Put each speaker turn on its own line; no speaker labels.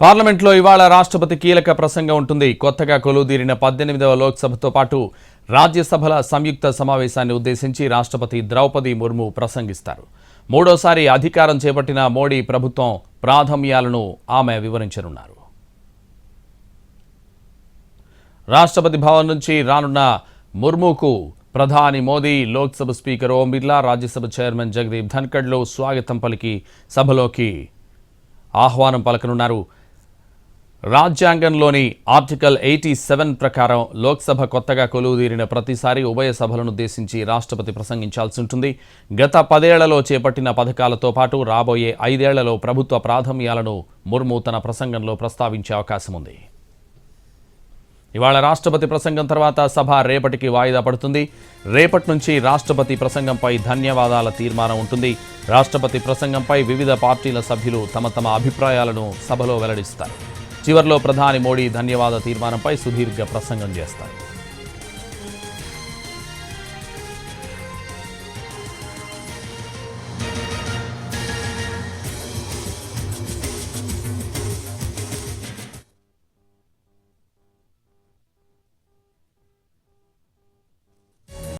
పార్లమెంట్లో ఇవాళ రాష్ట్రపతి కీలక ప్రసంగం ఉంటుంది. కొత్తగా కొలువుదీరిన పద్దెనిమిదవ లోక్సభతో పాటు రాజ్యసభల సంయుక్త సమావేశాన్ని ఉద్దేశించి రాష్ట్రపతి ద్రౌపది ముర్ము ప్రసంగిస్తారు. మూడోసారి అధికారం చేపట్టిన మోడీ ప్రభుత్వం ప్రాథమ్యాలను ఆమె వివరించనున్నారు. రాష్ట్రపతి భవన్ నుంచి రానున్న ముర్ముకు ప్రధాని మోదీ లోక్సభ స్పీకర్ ఓం బిర్లా రాజ్యసభ చైర్మన్ జగదీప్ ధన్కడ్లో స్వాగతం పలికి సభలోకి ఆహ్వానం పలకనున్నారు. రాజ్యాంగంలోని ఆర్టికల్ ఎయిటీ సెవెన్ ప్రకారం లోక్సభ కొత్తగా కొలువుదీరిన ప్రతిసారి ఉభయ సభలను ఉద్దేశించి రాష్ట్రపతి ప్రసంగించాల్సి ఉంటుంది. గత పదేళ్ళలో చేపట్టిన పథకాలతో పాటు రాబోయే ఐదేళ్ళలో ప్రభుత్వ ప్రాధాన్యాలను ముర్ము తన ప్రసంగంలో ప్రస్తావించే అవకాశం ఉంది. ఇవాళ రాష్ట్రపతి ప్రసంగం తర్వాత సభ రేపటికి వాయిదా పడుతుంది. రేపటి నుంచి రాష్ట్రపతి ప్రసంగంపై ధన్యవాదాల తీర్మానం ఉంటుంది. రాష్ట్రపతి ప్రసంగంపై వివిధ పార్టీల సభ్యులు తమ తమ అభిప్రాయాలను సభలో వెల్లడిస్తారు. చివర్లో ప్రధాని మోడీ ధన్యవాద తీర్మానంపై సుదీర్ఘ ప్రసంగం చేస్తారు.